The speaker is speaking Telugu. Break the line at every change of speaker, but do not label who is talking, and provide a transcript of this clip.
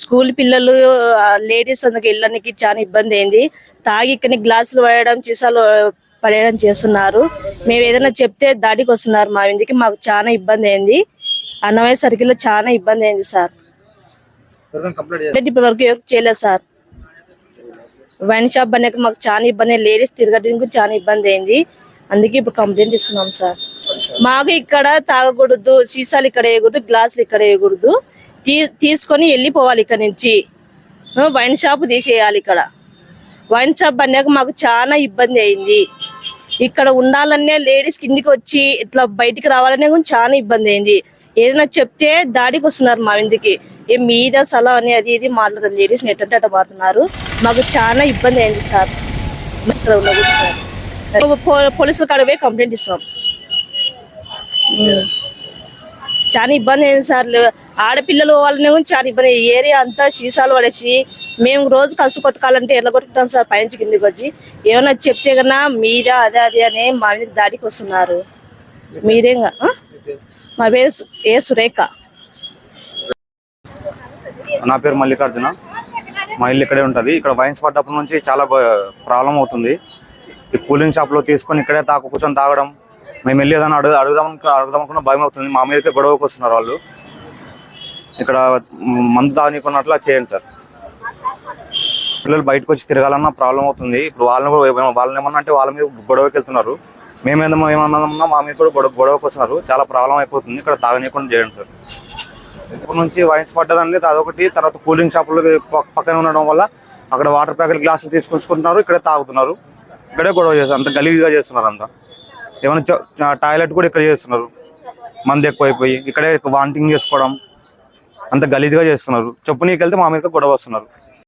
స్కూల్ పిల్లలు లేడీస్ అందుకు వెళ్ళడానికి చాలా ఇబ్బంది అయింది. తాగి ఇక్కడ గ్లాసులు పడేయడం చీసాలు పడేయడం చేస్తున్నారు. మేము ఏదైనా చెప్తే దాడికి వస్తున్నారు మా ఇంటికి. మాకు చాలా ఇబ్బంది అయింది. అన్నమయ్య సర్కిల్లో చాలా ఇబ్బంది అయింది సార్. ఇప్పటి వరకు చేయలేదు సార్. వైన్ షాప్ అనేది మాకు చాలా ఇబ్బంది లేడీస్ తిరగడానికి చాలా ఇబ్బంది అయింది. అందుకే ఇప్పుడు కంప్లైంట్ ఇస్తున్నాం సార్. మాకు ఇక్కడ తాగకూడదు సీసాలు ఇక్కడ వేయకూడదు గ్లాసులు ఇక్కడ వేయకూడదు. తీ తీసుకొని వెళ్ళిపోవాలి ఇక్కడ నుంచి. వైన్ షాప్ తీసేయాలి ఇక్కడ. వైన్ షాప్ అన్నాక మాకు చాలా ఇబ్బంది అయింది. ఇక్కడ ఉండాలనే లేడీస్ కిందికి వచ్చి ఇట్లా బయటికి రావాలనే కూడా చాలా ఇబ్బంది అయింది. ఏదైనా చెప్తే దాడికి వస్తున్నారు మా ఇంటికి. ఏ మీద సలా అని అది ఇది మాట్లాడుతారు లేడీస్ ఎట్టంటే అట్ట మాట్లాడుతున్నారు. మాకు చాలా ఇబ్బంది అయింది సార్. ఇక్కడ ఉన్న సార్ పో- పోలీసుల కాడ పోయి కంప్లైంట్ ఇస్తాం. చాలా ఇబ్బంది అయింది సార్. ఆడపిల్లలు వాళ్ళని కూడా చాలా ఇబ్బంది ఏరియా అంతా సీసాలు పడేసి మేము రోజు కసు కొట్టుకోవాలంటే ఎలా కొట్టుకుంటాం సార్ పైనుంచి కిందికి వచ్చి. ఏమైనా చెప్తే కన్నా మీద అదే అదే అని మా మీద దాడికి వస్తున్నారు. మీరేం మా పేరు ఏ సురేఖ.
నా పేరు మల్లికార్జున. మా ఇల్లు ఇక్కడే ఉంటుంది. ఇక్కడ వైన్స్ పడ్డప్పటి నుంచి చాలా ప్రాబ్లం అవుతుంది. ఈ కూలింగ్ షాప్లో తీసుకొని ఇక్కడే తాకు కూర్చొని తాగడం మేము వెళ్ళి ఏదైనా అడుగు అడుగుదాం అడుగుదాం అనుకున్న భయం అవుతుంది. మా మీదకే గొడవకు వస్తున్నారు వాళ్ళు. ఇక్కడ మందు తాగనీకున్నట్లు చేయండి సార్. పిల్లలు బయటకు వచ్చి తిరగాలన్నా ప్రాబ్లం అవుతుంది. ఇప్పుడు వాళ్ళని కూడా వాళ్ళని ఏమన్నా అంటే వాళ్ళ మీద గొడవకి వెళ్తున్నారు. మేమేదమ్మా ఏమన్నా మా మీద కూడా గొడవ గొడవకు వస్తున్నారు. చాలా ప్రాబ్లం అయిపోతుంది. ఇక్కడ తాగనీయకుండా చేయండి సార్. ఇప్పటి నుంచి వైన్స్ పడ్డదండి. అదొకటి తర్వాత కూలింగ్ షాపులు పక్కన ఉండడం వల్ల అక్కడ వాటర్ ప్యాకెట్ గ్లాసులు తీసుకొచ్చుకుంటున్నారు. ఇక్కడే తాగుతున్నారు. ఇక్కడే గొడవ చేస్తారు. అంత గలీగా చేస్తున్నారు అంతా ఏమైనా టాయిలెట్ కూడా ఇక్కడ చేస్తున్నారు. మంది ఎక్కువైపోయి ఇక్కడే వాంటింగ్ చేసుకోవడం అంత గలీజ్గా చేస్తున్నారు. చెప్పు నీకు వెళ్తే మా మీద గొడవ వస్తున్నారు.